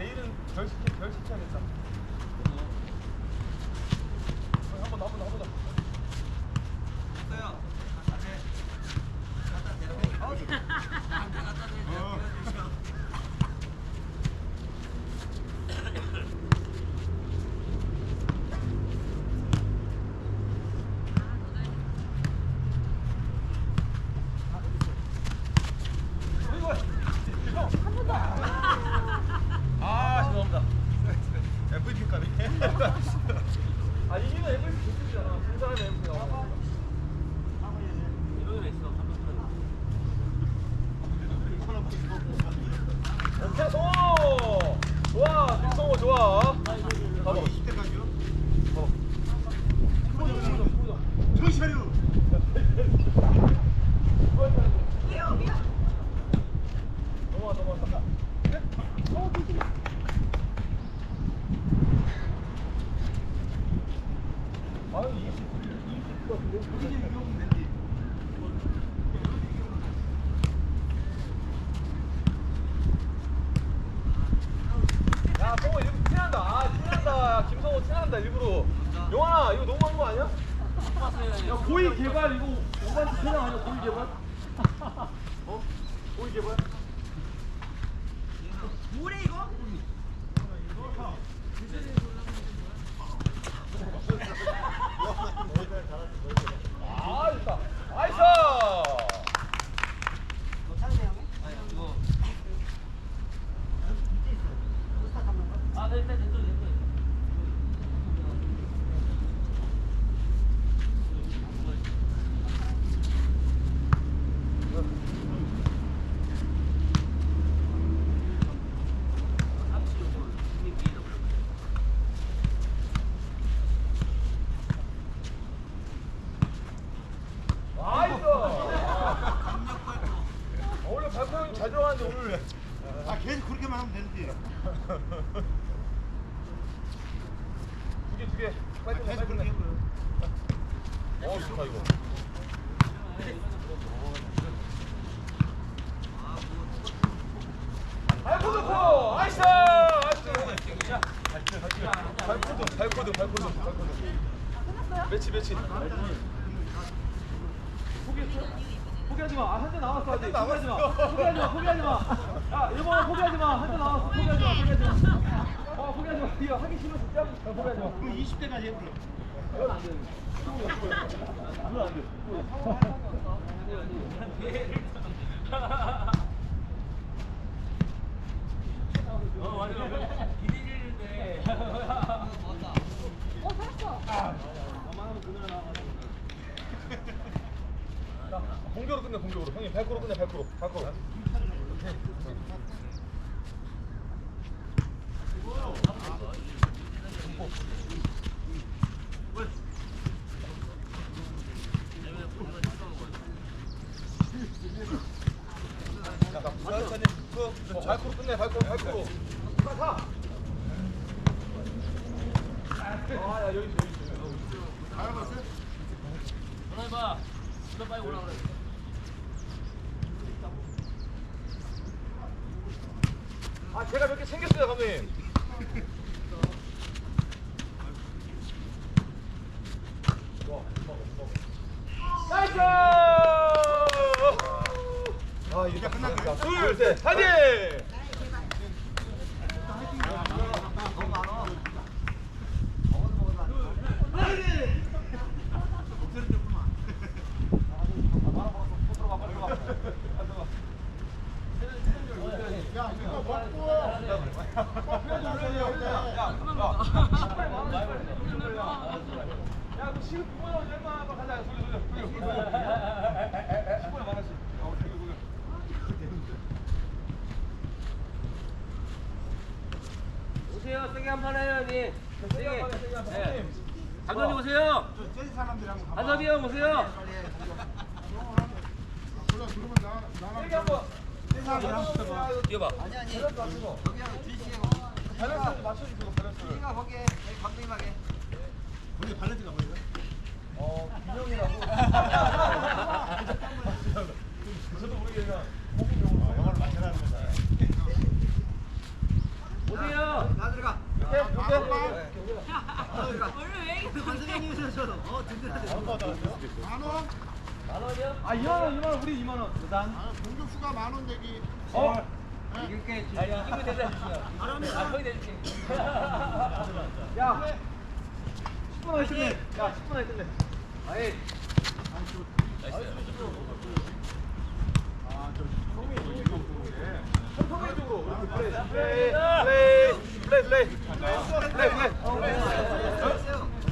별 시켜 별 시켜야겠다. 한번 더, 한번 더, 한번 더. 아, 죄송합니다. MVP까지. 아, 이기는 MVP 좋습니다. 진 사람이 MVP 나와. 오케이, 성호! 좋아, 김성호 좋아. 봐봐. 20대까지요? 어. 정신 차려! 넘어가, 넘어가. 아유, 20, 20 같은데? 이제 이겨보면 된디. 야, 성호 이거 티난다. 아, 티난다. 티난다, 일부러. 용환아, 이거 너무한 거 아니야? 야, 고위 개발 이거 오반지 세상 아니야, 고위 개발? 어? 고위 개발? 뭐래 이거? 아, 좋다. 나이스! 너 차례 형이? 아니 이거 밑에 있어. 스타 잡는 거? 아, 네, 일단 됐어, 됐어. 나이스! 오늘 발표 들어가는데 오늘 왜? 아, 계속 그렇게만 하면 되는데. 두 개, 두 개. 아, 빨리 계속 빨리 그렇게. 어, 좋다, 이거. 발코 넣고! 나이스! 나이스! 발코드, 발코드, 발코드, 발코드. 매치, 매치. 포기했어? 포기하지 마. 아, 한대 나왔어 아직. 한대 포기하지 마. 포기하지 마. 포기하지 마. 야, 이번에 포기하지 마. 한대 나왔어. 포기하지 마. 포기하지 마. 어, 포기하지 마. 이거 하기 싫어 진짜. 어, 포기하지 마. 그럼 20대까지 해버려. 이건 안 돼. 이건 안 돼. 어, 맞아. 1일인데. 나만 그날 나가. 자, 공격으로. 형님, 발코로 끝내, 발코로. 발코로. 자, 자, 천천히. 그, 어, 발코로 끝내, 발코로, 발코로. 가, 가. 아, 야, 여기 여기 있어. 여기. 알아봤어요? 전화해봐. 너 빨리 오라 그래. 아, 제가 몇 개 감독님. 나이스! 아, 이제 끝났다. 둘, 셋, 화이팅! 야, 이거 먹고. 야, 너 시급 9만 원 얼마 봐 가자. 돌려 돌려. 돌려. 돌려. 10만 원 하나씩. 어, 돌려 돌려. 오세요. 세게 한 판 해요, 형님. 세게. 네. 형님. 감독님 오세요. 저 제주 사람들하고 가봐. 한섭이 형 오세요. 몰라, 그러면 나, 나랑 세게 한 번. 제주 사람들하고 붙어봐. 뛰어봐. 아니 아니. 밸런스 맞추고. 여기하고 주시고. 밸런스 맞춰주시고 밸런스를. 우리가 거기에 감독님하게. 우리 발렌트가 뭐예요? 어, 김영이라고. 저도 우리 얘가 공격용으로 영어를 맞춰라는 거다. 들어가. 원래 왜 이렇게 선생님이셔서 어 든든하세요. 만 원. 만 원이요? 아, 2만 원, 2만 원. 우리 2만 원. 부산. 아, 공격수가 만 원 내기. 어? 이렇게 아, 이기면 되잖아요. 아, 거기 내줄게. 야, 10분 안에 끝내. 야, 10분 안에 끝내. 아. 어?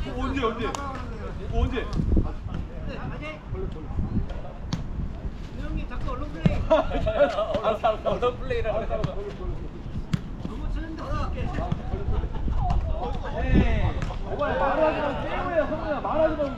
어, 언제 언제? 어, 언제? 형님 자꾸 얼른 플레이 얼른 플레이라고 그래 너무 치는데 에이 오바야 말하지 말고 게임을 해야 성민아 말하지 말고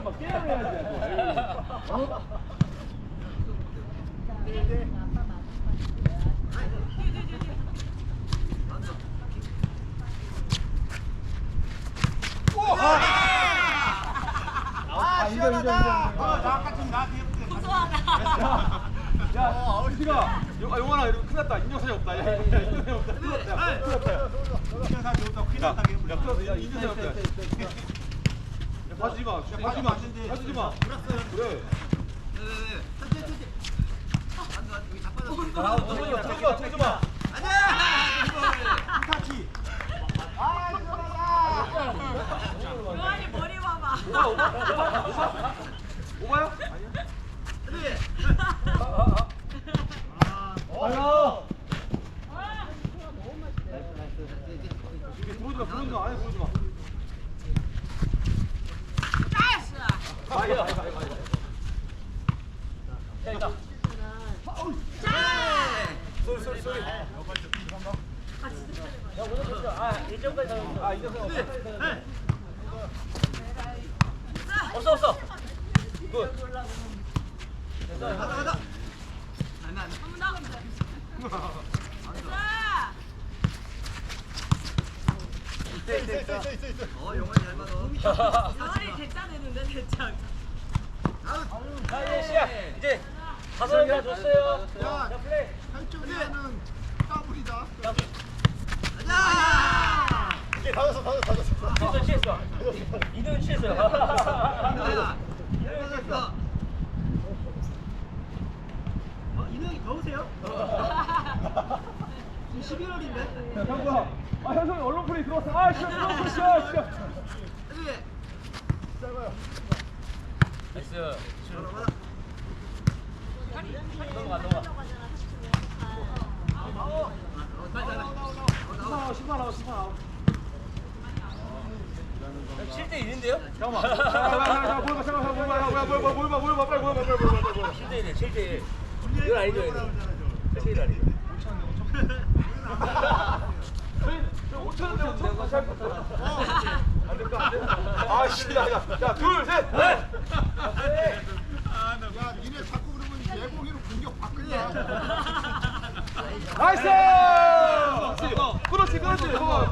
막 게임을 해야지 어? 아, 시원하다. 어, 나 아까 좀 나한테 해볼게. 야, 은지가 용- 아, 용환아 이거 큰일 났다. 인정사이 없다. 야, 야, 인정사이 없다. 큰일 났다. 야, 큰일 났다. 큰일 났다. 야, 큰일 났다. 야, 인정사이 없다. 야, 봐주지 마. 봐주지 마. 봐주지 마. 그래. 아, 두지 마, 두지 마, 두지 마. 타치. 요한이 머리 봐봐. 오바, 오바, 오바, 오바. 오바야? 아니야. 아야 이게 들어오지 마, 들어오지 마. 아예 들어오지 마. 짜스. 아야, 아야, 아야, 아야. 야 있다 쏘리, 쏘리, 쏘리. 야 오늘 보자 아 아. 없어 없어 굿. 가자 가자 어머나. 자. 어 영환이 잘 받아 요한이 대짜 내는데 대짜. 자 이제 시작 이제 다섯 명 줬어요 야, 자 플레이 8점이면은 더블이다. 가자 다 졌어, 다 졌어, 다 졌어. 취했어 이등은 취했어 어. 이등이 더우세요? 지금 11월인데? 야 현수야 아 현수이 언론 플레이 들어왔어. 아 시간 들어왔어 시간 시간 나이스 넘어가 넘어가 10만 10만 나와 10만 나와 1대요? 잠깐만. 잠깐만. 뭘 봐. 잠깐만. 뭘 봐. 뭐야 뭐야 뭘 봐. 뭘 봐. 빨리 뭘 봐. 뭘 봐. 뭘 봐. 7대 1이네. 7대 1. 이건 아니죠. 7대 1 아니죠. 5천 원대 5천 원대 5천 원대 잘 붙어. 안 될까? 안 될까? 아씨. 야, 야. 야, 둘, 셋. 넷. 야, 니네 자꾸 그러면 내공이로 공격 바꾸냐. 나이스! 그렇지, 그렇지. 그렇지.